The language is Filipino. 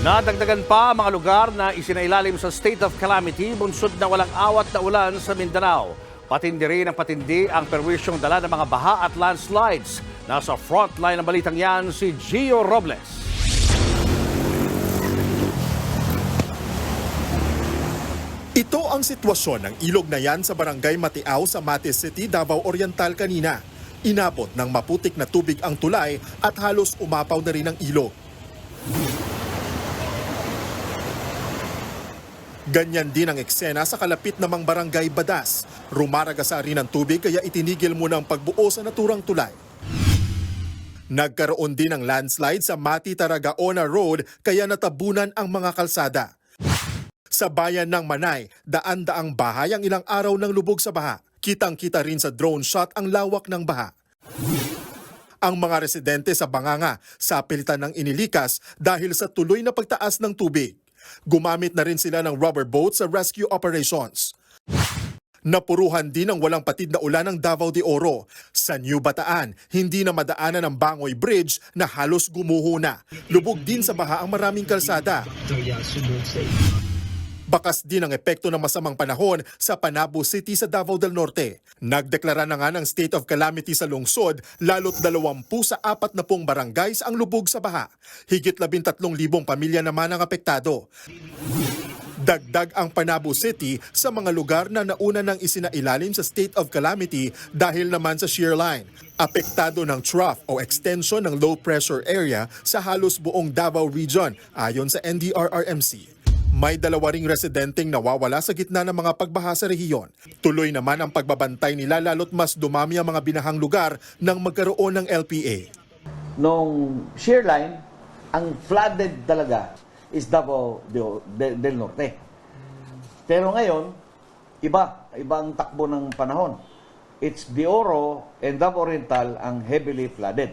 Nadagdagan pa ang mga lugar na isinailalim sa state of calamity bunsod na walang awat na ulan sa Mindanao. Patindi rin ang patindi ang perwisyong dala ng mga baha at landslides. Nasa frontline ng balitang yan si Gio Robles. Ito ang sitwasyon ng ilog na yan sa barangay Matiao sa Mati City, Davao Oriental kanina. Inabot ng maputik na tubig ang tulay at halos umapaw na rin ang ilog. Ganyan din ang eksena sa kalapit namang barangay Badas. Rumaragasa rin ang tubig kaya itinigil muna ang pagbuo sa naturang tulay. Nagkaroon din ng landslide sa Mati Taragaona Road kaya natabunan ang mga kalsada. Sa bayan ng Manay, daan-daang bahay ang ilang araw ng lubog sa baha. Kitang-kita rin sa drone shot ang lawak ng baha. Ang mga residente sa Banganga sa pilitan ng inilikas dahil sa tuloy na pagtaas ng tubig. Gumamit na rin sila ng rubber boat sa rescue operations. Napuruhan din ang walang patid na ulan ng Davao de Oro. Sa New Bataan, hindi na madaanan ang Bangoy Bridge na halos gumuho na. Lubog din sa baha ang maraming kalsada. Bakas din ang epekto ng masamang panahon sa Panabo City sa Davao del Norte. Nagdeklara na nga ng state of calamity sa lungsod, lalo't 20 sa apat na pong barangays ang lubog sa baha. Higit 13,000 pamilya naman ang apektado. Dagdag ang Panabo City sa mga lugar na nauna nang isinailalim sa state of calamity dahil naman sa shear line. Apektado ng trough o extension ng low pressure area sa halos buong Davao region ayon sa NDRRMC. May dalawa ring residenteng nawawala sa gitna ng mga pagbaha sa rehiyon. Tuloy naman ang pagbabantay nila lalo't mas dumami ang mga binahang lugar nang magkaroon ng LPA. nung shear line, ang flooded talaga is Davao de- de- del Norte. Pero ngayon, iba, iba ang takbo ng panahon. It's Oro and Davao Oriental ang heavily flooded.